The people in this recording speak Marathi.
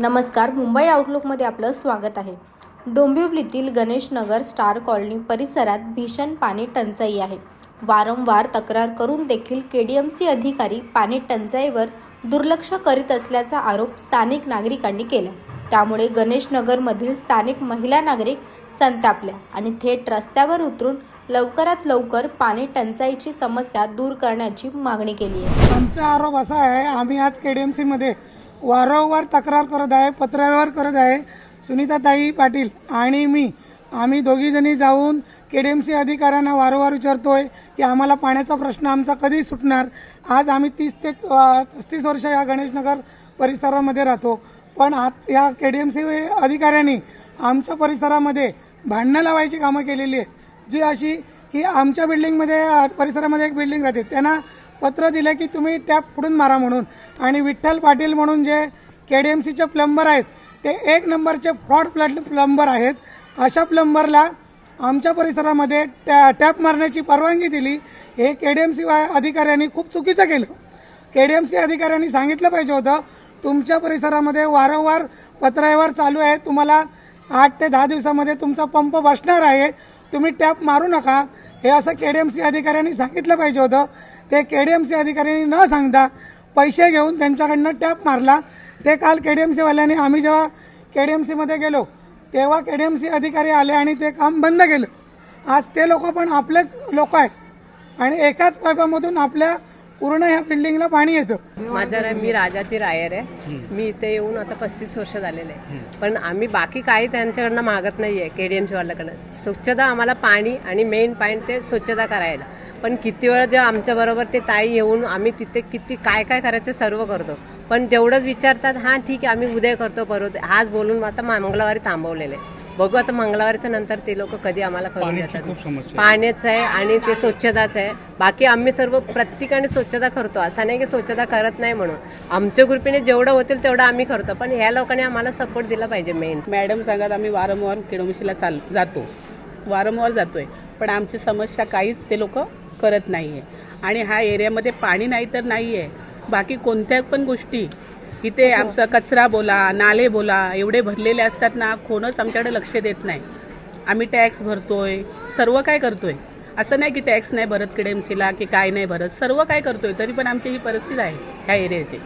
नमस्कार मुंबई आउटलुकमध्ये आपलं स्वागत आहे. डोंबिवलीतील गणेश नगर स्टार कॉलनी परिसरात भीषण पाणी टंचाई आहे. वारंवार तक्रार करून देखील के डी एम सी अधिकारी पाणी टंचाईवर दुर्लक्ष करीत असल्याचा आरोप स्थानिक नागरिकांनी केला. त्यामुळे गणेश नगरमधील स्थानिक महिला नागरिक संतापल्या आणि थेट रस्त्यावर उतरून लवकरात लवकर पाणी टंचाईची समस्या दूर करण्याची मागणी केली आहे. आमचा आरोप असा आहे आम्ही आज के डी एम सीमध्ये वारंवार तक्रार करत आहे पत्रव्यवहार करत आहे. सुनीताताई पाटील आणि मी आम्ही दोघीजणी जाऊन के डी एम सी अधिकाऱ्यांना वारंवार विचारतोय की आम्हाला पाण्याचा प्रश्न आमचा कधी सुटणार. आज आम्ही तीस ते पस्तीस वर्ष या गणेशनगर परिसरामध्ये राहतो. पण आज या के डी एम सी अधिकाऱ्यांनी आमच्या परिसरामध्ये भांडणं लावायची कामं केलेली आहेत. जी अशी की आमच्या बिल्डिंगमध्ये परिसरामध्ये एक बिल्डिंग राहते. त्यांना पत्र दिलं की तुम्ही टॅप फुडून मारा म्हणून. आणि विठ्ठल पाटील म्हणून जे के डी एम सीचे प्लंबर आहेत ते एक नंबरचे फ्रॉड प्लट प्लंबर आहेत. अशा प्लंबरला आमच्या परिसरामध्ये टॅ टॅप मारण्याची परवानगी दिली. हे के डी एम सी अधिकाऱ्यांनी खूप चुकीचं केलं. के डी एम सी अधिकाऱ्यांनी सांगितलं पाहिजे होतं तुमच्या परिसरामध्ये वारंवार पत्रव्यवहार चालू आहे. तुम्हाला आठ ते दहा दिवसामध्ये तुमचा पंप बसणार आहे. तुम्ही टॅप मारू नका. हे असं के डी एम सी अधिकाऱ्यांनी सांगितलं पाहिजे होतं. ते के डी एम सी अधिकाऱ्यांनी न सांगता पैसे घेऊन त्यांच्याकडनं टॅप मारला. ते काल के डी एम सीवाल्यांनी आम्ही जेव्हा के डी एम सीमध्ये गेलो तेव्हा के डी एम सी अधिकारी आले आणि ते काम बंद केलं. आज ते लोक पण आपलेच लोक आहेत. आणि एकाच पाईपामधून आपल्या पूर्ण ह्या बिल्डिंगला पाणी येतं. माझं नाव मी राजाची रायर आहे. मी इथे येऊन आता पस्तीस वर्ष झालेले आहे. पण आम्ही बाकी काही त्यांच्याकडनं मागत नाहीये के डी स्वच्छता आम्हाला पाणी आणि मेन पॉईंट ते स्वच्छता करायला. पण किती वेळा जे आमच्या बरोबर ते ताई येऊन आम्ही तिथे किती काय काय करायचं सर्व करतो. पण तेवढंच विचारतात हां ठीक आहे आम्ही उद्या करतो परत. आज बोलून आता मंगळवारी थांबवलेले. आहे. बघू आता मंगळवारच्या नंतर ते लोक कधी आम्हाला करून देतात. पाण्याचं आहे आणि ते स्वच्छताचं आहे. बाकी आम्ही सर्व प्रत्येकाने स्वच्छता करतो. असं नाही की स्वच्छता करत नाही म्हणून. आमच्या ग्रुपीने जेवढं होतील तेवढं आम्ही करतो. पण ह्या लोकांनी आम्हाला सपोर्ट दिला पाहिजे मेन मॅडम सांगत आम्ही वारंवार केडोमिशीला चाल जातो. वारंवार जातोय. पण आमची समस्या काहीच ते लोक करत नाही आहे आणि ह्या एरियामध्ये पाणी नाही तर नाही आहे बाकी कोणत्या पण गोष्टी इथे आमचा कचरा बोला नाले बोला एवढे भरलेले असतात ना कोणच आमच्याकडे लक्ष देत नाही. आम्ही टॅक्स भरतोय सर्व काय करतोय. असं नाही की टॅक्स नाही भरत केडेमसीला की काय नाही भरत सर्व काय करतोय तरी पण आमची ही परिस्थिती आहे ह्या एरियाची.